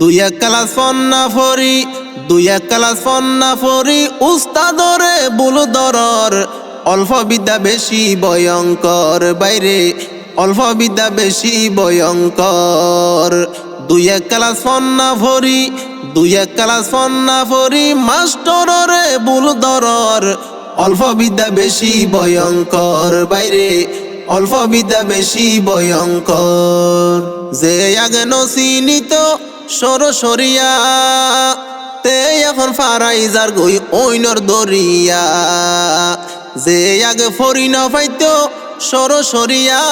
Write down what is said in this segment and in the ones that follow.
দুই এক ক্লাস ফন্না ফরি, দুই এক ক্লাস ফন্না ফরি, উস্তাদরে বুলু দরর। অল্প বিদ্যা বেশি ভয়ঙ্কর, বাইরে অল্প বিদ্যা বেশি ভয়ঙ্কর। দুই এক ক্লাস ফন্না ফরি, দুই এক ক্লাস ফন্না ফরি, মাস্টররে বুলু দরর। অল্প বিদ্যা বেশি ভয়ঙ্কর, বাইরে অল্প বিদ্যা বেশি ভয়ঙ্কর। যে আগে নসিনিত সরসরিয়া তে এখন ফারাইজার গই ঐনর দরিয়া। যে আগে ফরি না পাইতো সরসরিয়া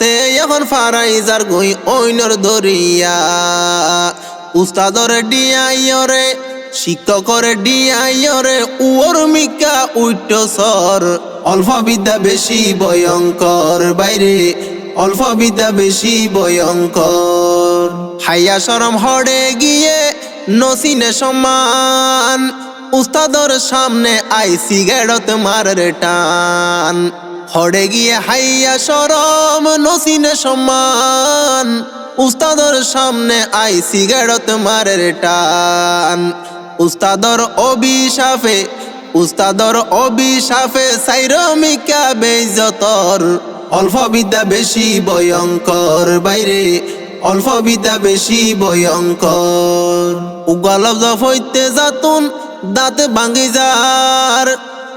তে এখন ফারাইজার গই ঐনর দরিয়া। উস্তাদর ডিয়াইয়রে শিক্ষকর ডিয়াইয়রে উওর মিকা উইট সর। অল্প বিদ্যা বেশি ভয়ঙ্কর, বাইরে অল্প বিদ্যা বেশি ভয়ঙ্কর। হাইয়া সরম হড়ে গিয়ে নসিনে সমান উস্তাদর সামনে আই সিগারেট মারের টান। হড়ে গিয়ে হাইয়া সরম, নসিনে সমান উস্তাদর সামনে আই সিগারেট মারের টান। উস্তাদর অভিশাপে উস্তাদর অভিশাপে সাইরমিকা বেজতর অল্প বিদ্যা বেশি ভয়ঙ্কর, বাইরে অল্প বিদ্যা বেশি ভয়ঙ্কর। উগালব হইতে যাতুন, দাঁতে ভাঙ্গি যার,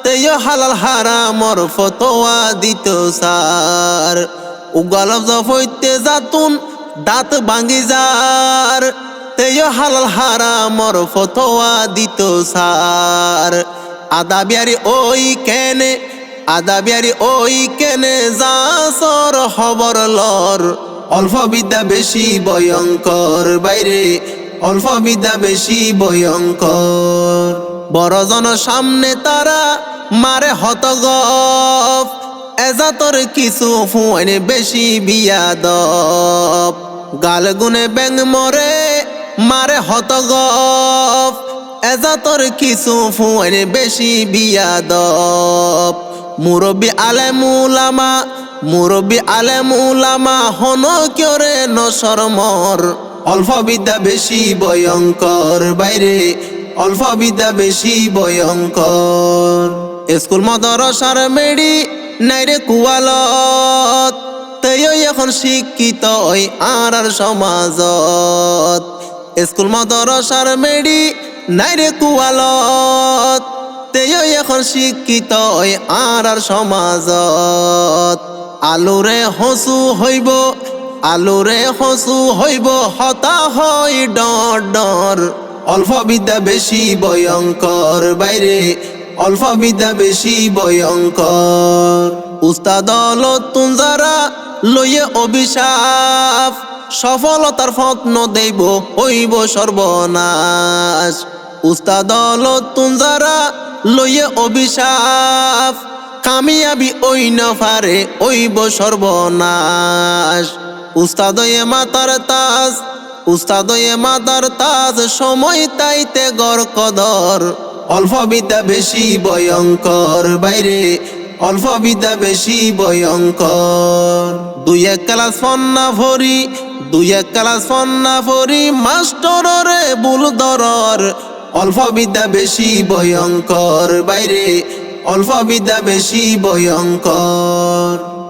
তেয় হালাল হারামর ফতোয়া দিত সার। উগালব হইতে যাতুন, দাঁত ভাঙ্গি যার, তেয় হালাল হারামর ফতোয়া দিত সার। আদা বিয়ারি ওই কেনে আদা বিয়ারি ওই কেনে যাসর খবর লর। অল্প বিদ্যা বেশি ভয়ঙ্কর, বাইরে অল্প বিদ্যা বেশি ভয়ঙ্কর। বড়জন সামনে তারা মারে হতগপ এজাতর কিছু ফুয়াইন বেশি বিয়াদব। গাল গুনে ব্যাং মরে মারে হতগপ এজাতর কিছু ফুয়াইন বেশি বিয়াদব। মুরব্বী আলেমুলামা মুরব্বী আলেমুলামা হন কিয়রে নসরমর অল্প বিদ্যা বেশি ভয়ঙ্কর, বাইরে অল্প বিদ্যা বেশি ভয়ঙ্কর। স্কুল মদরসার মেডি নাইরে কুয়ালত, তেয় এখন শিক্ষিত ওই আর আর সমাজত। স্কুল মদরসার মেডি নাইরে কুয়ালত। তেয় এখন শিক্ষিত আর আর সমাজত। আলুরে হসু হইব আলুরে হসু হইব, হতা হই ডর ডর অল্প বিদ্যা বেশি ভয়ঙ্কর বাইরে অল্প বিদ্যা বেশি ভয়ঙ্কর উস্তাদ তুন যারা লইয়ে অভিশাপ সফলতার ফত্ন দেব, হইব সর্বনাশ উস্তাদ তুন যারা লইয়ে অভিশাপ। কামিয়াবি ওই নফারে ওইব সর্বনাশ। উস্তাদয়ে মাতার তাজ উস্তাদয়ে মাতার তাজ, সময় তাইতে গর কদর। অল্প বিদ্যা বেশি ভয়ঙ্কর, বাইরে অল্প বিদ্যা বেশি ভয়ঙ্কর। দুই এক ক্লাস ফন্না ভরি, দুই এক ক্লাস ফন্না ভরি, মাস্টররে বুল দরর অল্প বিদ্যা বেশি ভয়ঙ্কর। বাইরে অল্প বিদ্যা বেশি ভয়ঙ্কর।